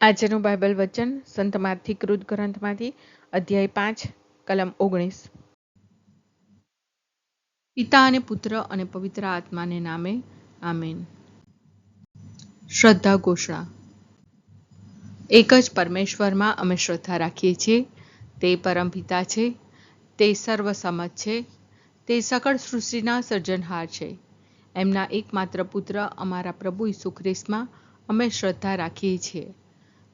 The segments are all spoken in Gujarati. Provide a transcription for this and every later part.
આજનું બાઇબલ વચન સંત માથી કૃત ગ્રંથમાંથી અધ્યાય પાંચ, કલમ ઓગણીસ. પિતા અને પુત્ર અને પવિત્ર આત્માને નામે, આમેન. શ્રદ્ધા ઘોષણા. એક જ પરમેશ્વરમાં અમે શ્રદ્ધા રાખીએ છીએ. તે પરમ પિતા છે. તે સર્વસમજ છે. તે સકળ સૃષ્ટિના સર્જનહાર છે. એમના એકમાત્ર પુત્ર અમારા પ્રભુ ઈસુ ખ્રિસ્તમાં અમે શ્રદ્ધા રાખીએ છીએ.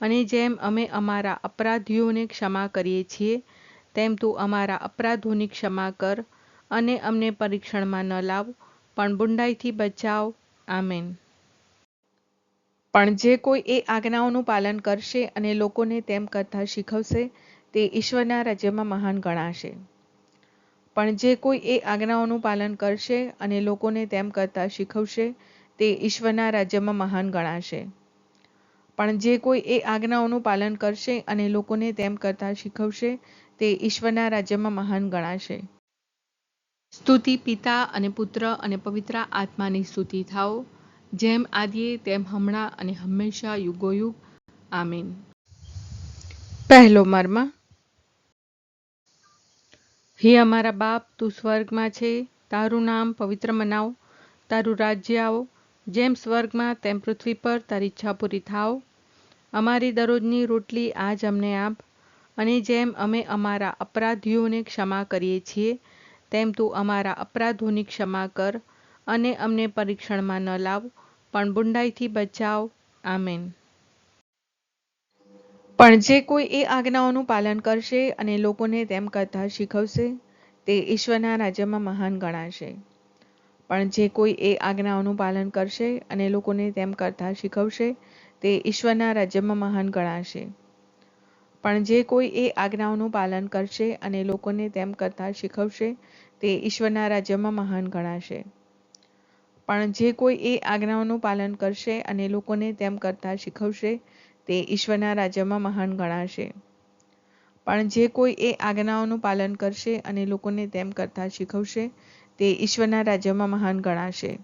અને જેમ અમે અમારા અપરાધીઓને ક્ષમા કરીએ છીએ, તેમ તું અમારા અપરાધોની ક્ષમા કર અને અમને પરીક્ષણમાં ન લાવ, પણ બુંડાઈથી બચાવ. આમેન. પણ જે કોઈ એ આજ્ઞાઓનું પાલન કરશે અને લોકોને તેમ કરતા શીખવશે, તે ઈશ્વરના રાજ્યમાં મહાન ગણાશે. પણ જે કોઈ એ આજ્ઞાઓનું પાલન કરશે અને લોકોને તેમ કરતા શીખવશે, તે ઈશ્વરના રાજ્યમાં મહાન ગણાશે. પણ જે કોઈ એ આજ્ઞાઓનું પાલન કરશે અને લોકોને તેમ કરતા શીખવશે, તે ઈશ્વરના રાજ્યમાં મહાન ગણાશે. સ્તુતિ પિતા અને પુત્ર અને પવિત્ર આત્માની સ્તુતિ થાઓ. જેમ આદિએ, તેમ હમણાં અને હંમેશા યુગોયુગ. આમીન. પહેલો મર્મ. હે અમારા બાપ, તું સ્વર્ગમાં છે. તારું નામ પવિત્ર મનાવ. તારું રાજ્ય આવો. જેમ સ્વર્ગમાં, તેમ પૃથ્વી પર તારી ઈચ્છા પૂરી થાવ અમારી દરરોજની રોટલી આજ અમને આપ. અને જેમ અમે અમારા અપરાધીઓને ક્ષમા કરીએ છીએ, તેમ તું અમારા અપરાધોની ક્ષમા કર અને અમને પરીક્ષણમાં ન લાવ, પણ બુંડાઈથી બચાવ. આમેન. પણ જે કોઈ એ આજ્ઞાઓનું પાલન કરશે અને લોકોને તેમ કરતા શીખવશે, તે ઈશ્વરના રાજ્યમાં મહાન ગણાશે. પણ જે કોઈ એ આજ્ઞાઓનું પાલન કરશે અને લોકોને તેમ કરતા શીખવશે તે ઈશ્વરના રાજ્યમાં મહાન ગણાશે. પણ જે કોઈ એ આજ્ઞાઓનું પાલન કરશે અને લોકોને તેમ કરતા શીખવશે, તે ઈશ્વરના રાજ્યમાં મહાન ગણાશે. પણ જે કોઈ એ આજ્ઞાઓનું પાલન કરશે અને લોકોને તેમ કરતા શીખવશે, તે ઈશ્વરના રાજ્યમાં મહાન ગણાશે. પણ જે કોઈ એ આજ્ઞાઓનું પાલન કરશે અને લોકોને તેમ કરતા શીખવશે, તે ઈશ્વરના રાજ્યમાં મહાન ગણાશે.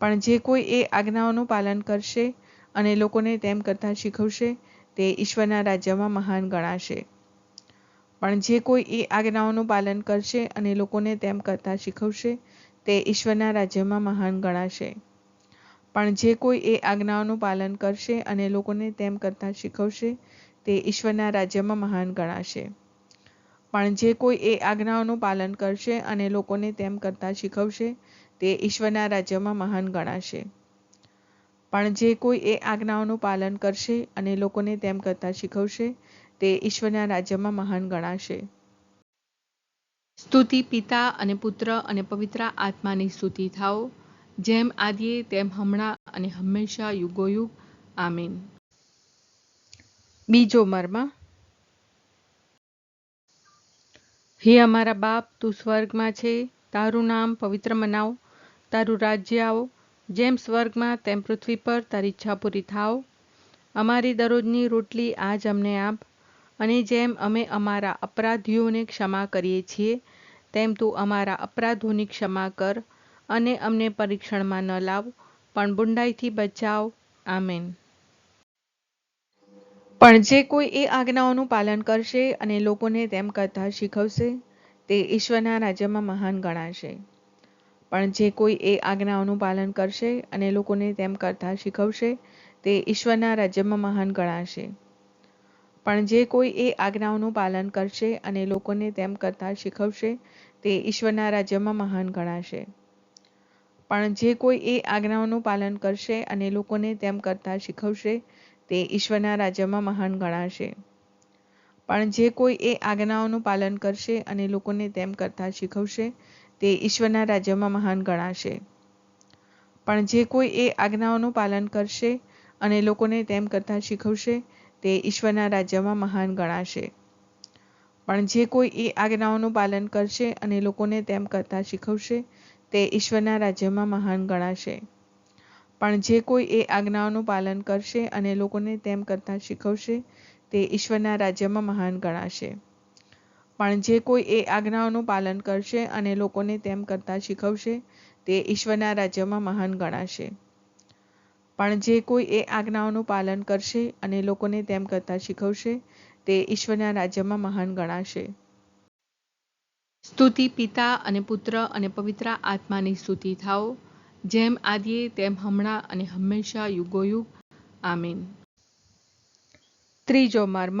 પણ જે કોઈ એ આજ્ઞાઓનું પાલન કરશે અને લોકોને તેમ કરતા શીખવશે, તે ઈશ્વરના રાજ્યમાં મહાન ગણાશે. પણ જે કોઈ એ આજ્ઞાઓનું પાલન કરશે અને લોકોને તેમ કરતા શીખવશે, તે ઈશ્વરના રાજ્યમાં મહાન ગણાશે. પણ જે કોઈ એ આજ્ઞાઓનું પાલન કરશે અને લોકોને તેમ કરતા શીખવશે, તે ઈશ્વરના રાજ્યમાં મહાન ગણાશે. પણ જે કોઈ એ આજ્ઞાઓનું પાલન કરશે અને લોકોને તેમ કરતા શીખવશે, તે ઈશ્વરના રાજ્યમાં મહાન ગણાશે. પણ જે કોઈ એ આજ્ઞાઓનું પાલન કરશે અને લોકોને તેમ કરતા શીખવશે, તે ઈશ્વરના રાજ્યમાં મહાન ગણાશે. સ્તુતિ પિતા અને પુત્ર અને પવિત્ર આત્માની સ્તુતિ થાઓ. જેમ આદિએ, તેમ હમણાં અને હંમેશા યુગોયુગ. આમીન. બીજો મર્મ. હે અમારા બાપ, તું સ્વર્ગમાં છે. તારું નામ પવિત્ર મનાવ. તારું રાજ્ય આવો. જેમ સ્વર્ગમાં તેમ પૃથ્વી પર તારી ઈચ્છા પૂરી થાવ. અમારી દરરોજની રોટલી આજ અમને આપ. અને જેમ અમે અમારા અપરાધીઓને ક્ષમા કરીએ છીએ, તેમ તું અમારા અપરાધોની ક્ષમા કર અને અમને પરીક્ષણમાં ન લાવ, પણ બુંડાઈથી બચાવ. આમેન. પણ જે કોઈ એ આજ્ઞાઓનું પાલન કરશે અને લોકોને તેમ કરતા શીખવશે, તે ઈશ્વરના રાજ્યમાં મહાન ગણાશે. પણ જે કોઈ એ આજ્ઞાઓનું પાલન કરશે અને લોકોને તેમ કરતા શીખવશે, તે ઈશ્વરના રાજ્યમાં મહાન ગણાશે. પણ જે કોઈ એ આજ્ઞાઓનું પાલન કરશે અને લોકોને તેમ કરતા શીખવશે, તે ઈશ્વરના રાજ્યમાં મહાન ગણાશે. પણ જે કોઈ એ આજ્ઞાઓનું પાલન કરશે અને લોકોને તેમ કરતા શીખવશે, તે ઈશ્વરના રાજ્યમાં મહાન ગણાશે. પણ જે કોઈ એ આજ્ઞાઓનું પાલન કરશે અને લોકોને તેમ કરતા શીખવશે તે ઈશ્વરના રાજ્યમાં મહાન ગણાશે. પણ જે કોઈ એ આજ્ઞાઓનું પાલન કરશે અને લોકોને તેમ કરતા શીખવશે, તે ઈશ્વરના રાજ્યમાં મહાન ગણાશે. પણ જે કોઈ એ આજ્ઞાઓનું પાલન કરશે અને લોકોને તેમ કરતા શીખવશે, તે ઈશ્વરના રાજ્યમાં મહાન ગણાશે. પણ જે કોઈ એ આજ્ઞાઓનું પાલન કરશે અને લોકોને તેમ કરતા શીખવશે, તે ઈશ્વરના રાજ્યમાં મહાન ગણાશે. પણ જે કોઈ એ આજ્ઞાઓનું પાલન કરશે અને લોકોને તેમ કરતા શીખવશે તે ઈશ્વરના રાજ્યમાં મહાન ગણાશે. પણ જે કોઈ એ આજ્ઞાઓનું પાલન કરશે અને લોકોને તેમ કરતા શીખવશે તે ઈશ્વરના રાજ્યમાં મહાન ગણાશે. સ્તુતિ પિતા અને પુત્ર અને પવિત્ર આત્માની સ્તુતિ થાઓ જેમ આદિએ તેમ હમણાં અને હંમેશા યુગોયુગ. આમીન. ત્રીજો મર્મ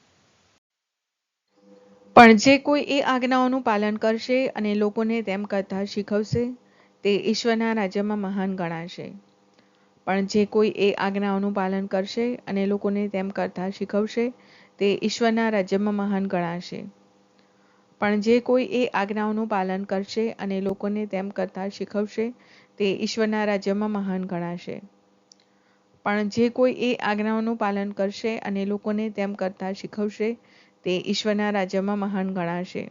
પણ જે કોઈ એ આજ્ઞાઓનું પાલન કરશે અને લોકોને તેમ કરતા શીખવશે, તે ઈશ્વરના રાજ્યમાં મહાન ગણાશે. પણ જે કોઈ એ આજ્ઞાઓનું પાલન કરશે અને લોકોને તેમ કરતા શીખવશે, તે ઈશ્વરના રાજ્યમાં મહાન ગણાશે. પણ જે કોઈ એ આજ્ઞાઓનું પાલન કરશે અને લોકોને તેમ કરતા શીખવશે, તે ઈશ્વરના રાજ્યમાં મહાન ગણાશે. પણ જે કોઈ એ આજ્ઞાઓનું પાલન કરશે અને લોકોને તેમ કરતા શીખવશે તે ઈશ્વરના રાજ્યમાં મહાન ગણાશે.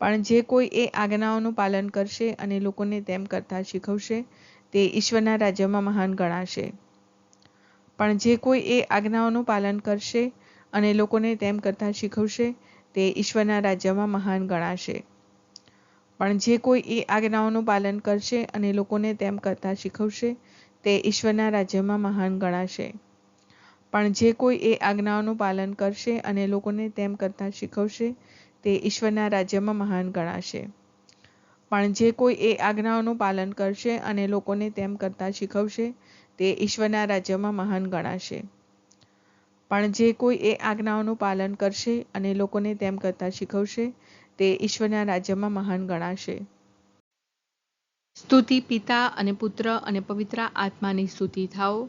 પણ જે કોઈ એ આજ્ઞાઓનું પાલન કરશે અને લોકોને તેમ કરતા શીખવશે, તે ઈશ્વરના રાજ્યમાં મહાન ગણાશે. પણ જે કોઈ એ આજ્ઞાઓનું પાલન કરશે અને લોકોને તેમ કરતા શીખવશે, તે ઈશ્વરના રાજ્યમાં મહાન ગણાશે. પણ જે કોઈ એ આજ્ઞાઓનું પાલન કરશે અને લોકોને તેમ કરતા શીખવશે, તે ઈશ્વરના રાજ્યમાં મહાન ગણાશે. પણ જે કોઈ એ આજ્ઞાઓનું પાલન કરશે અને લોકોને તેમ કરતા શીખવશે, તે ઈશ્વરના રાજ્યમાં મહાન ગણાશે. પણ જે કોઈ એ આજ્ઞાઓનું પાલન કરશે અને લોકોને તેમ કરતા શીખવશે, તે ઈશ્વરના રાજ્યમાં મહાન ગણાશે. પણ જે કોઈ એ આજ્ઞાઓનું પાલન કરશે અને લોકોને તેમ કરતા શીખવશે, તે ઈશ્વરના રાજ્યમાં મહાન ગણાશે. સ્તુતિ પિતા અને પુત્ર અને પવિત્ર આત્માની સ્તુતિ થાઓ.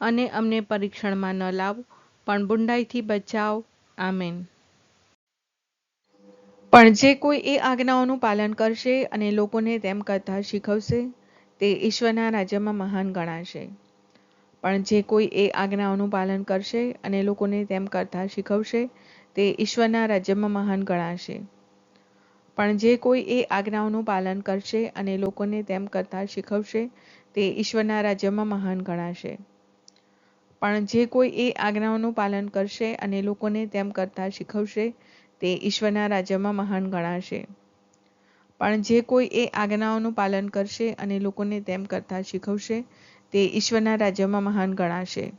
અને અમને પરીક્ષણમાં ન લાવ, પણ બુંડાઈથી બચાવ. આમેન. પણ જે કોઈ એ આજ્ઞાઓનું પાલન કરશે અને લોકોને તેમ કરતા શીખવશે, તે ઈશ્વરના રાજ્યમાં મહાન ગણાશે. પણ જે કોઈ એ આજ્ઞાઓનું પાલન કરશે અને લોકોને તેમ કરતા શીખવશે, તે ઈશ્વરના રાજ્યમાં મહાન ગણાશે. પણ જે કોઈ એ આજ્ઞાઓનું પાલન કરશે અને લોકોને તેમ કરતા શીખવશે, તે ઈશ્વરના રાજ્યમાં મહાન ગણાશે. પણ જે કોઈ એ આજ્ઞાઓનું પાલન કરશે અને લોકોને તેમ કરતા શીખવશે, તે ઈશ્વરના રાજ્યમાં મહાન ગણાશે. પણ જે કોઈ એ આજ્ઞાઓનું પાલન કરશે અને લોકોને તેમ કરતા શીખવશે, તે ઈશ્વરના રાજ્યમાં મહાન ગણાશે.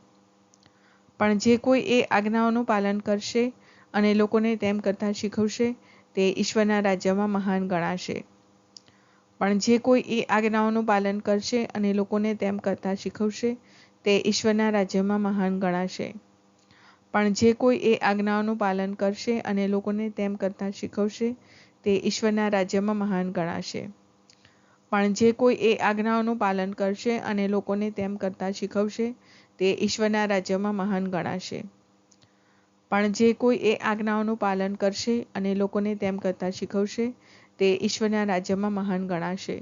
પણ જે કોઈ એ આજ્ઞાઓનું પાલન કરશે અને લોકોને તેમ કરતા શીખવશે, તે ઈશ્વરના રાજ્યમાં મહાન ગણાશે. પણ જે કોઈ એ આજ્ઞાઓનું પાલન કરશે અને લોકોને તેમ કરતા શીખવશે તે ઈશ્વરના રાજ્યમાં મહાન ગણાશે. પણ જે કોઈ એ આજ્ઞાઓનું પાલન કરશે અને લોકોને તેમ કરતા શીખવશે, તે ઈશ્વરના રાજ્યમાં મહાન ગણાશે. પણ જે કોઈ એ આજ્ઞાઓનું પાલન કરશે અને લોકોને તેમ કરતા શીખવશે, તે ઈશ્વરના રાજ્યમાં મહાન ગણાશે. પણ જે કોઈ એ આજ્ઞાઓનું પાલન કરશે અને લોકોને તેમ કરતા શીખવશે, તે ઈશ્વરના રાજ્યમાં મહાન ગણાશે.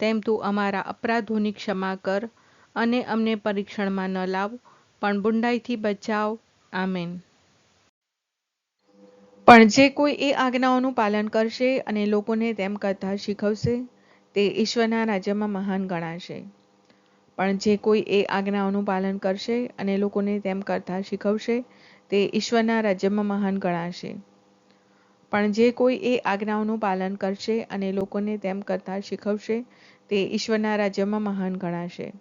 તેમ તું અમારા અપરાધોની ક્ષમા કર અને અમને પરીક્ષણમાં ન લાવ, પણ બુંડાઈથી બચાવ. આમેન. પણ જે કોઈ એ આજ્ઞાઓનું પાલન કરશે અને લોકોને તેમ કરતા શીખવશે, તે ઈશ્વરના રાજ્યમાં મહાન ગણાશે. પણ જે કોઈ એ આજ્ઞાઓનું પાલન કરશે અને લોકોને તેમ કરતા શીખવશે, તે ઈશ્વરના રાજ્યમાં મહાન ગણાશે. પણ જે કોઈ એ આજ્ઞાઓનું પાલન કરશે અને લોકોને તેમ કરતા શીખવશે, તે ઈશ્વરના રાજ્યમાં મહાન ગણાશે.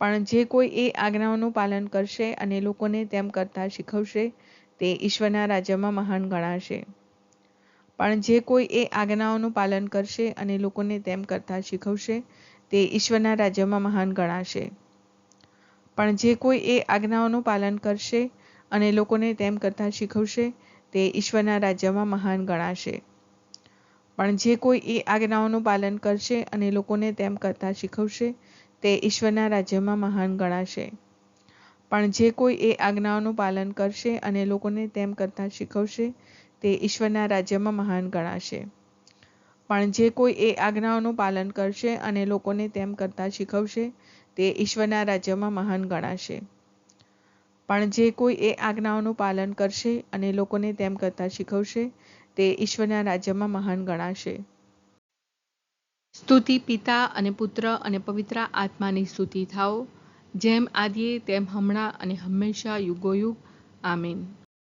પણ જે કોઈ એ આજ્ઞાઓનું પાલન કરશે અને લોકોને તેમ કરતા શીખવશે, તે ઈશ્વરના રાજ્યમાં મહાન ગણાશે. પણ જે કોઈ એ આજ્ઞાઓનું પાલન કરશે અને લોકોને તેમ કરતા શીખવશે, તે ઈશ્વરના રાજ્યમાં મહાન ગણાશે. પણ જે કોઈ એ આજ્ઞાઓનું પાલન કરશે અને લોકોને તેમ કરતા શીખવશે તે ઈશ્વરના રાજ્યમાં મહાન ગણાશે. પણ જે કોઈ એ આજ્ઞાઓનું પાલન કરશે અને લોકોને તેમ કરતા શીખવશે, તે ઈશ્વરના રાજ્યમાં મહાન ગણાશે. પણ જે કોઈ એ આજ્ઞાઓનું પાલન કરશે અને લોકોને તેમ કરતા શીખવશે, તે ઈશ્વરના રાજ્યમાં મહાન ગણાશે. પણ જે કોઈ એ આજ્ઞાઓનું પાલન કરશે અને લોકોને તેમ કરતા શીખવશે, તે ઈશ્વરના રાજ્યમાં મહાન ગણાશે. પણ જે કોઈ એ આજ્ઞાઓનું પાલન કરશે અને લોકોને તેમ કરતા શીખવશે, તે ઈશ્વરના રાજ્યમાં મહાન ગણાશે. સ્તુતિ પિતા અને પુત્ર અને પવિત્ર આત્માની સ્તુતિ થાઓ, જેમ આદિએ તેમ હમણાં અને હંમેશા યુગોયુગ. આમીન.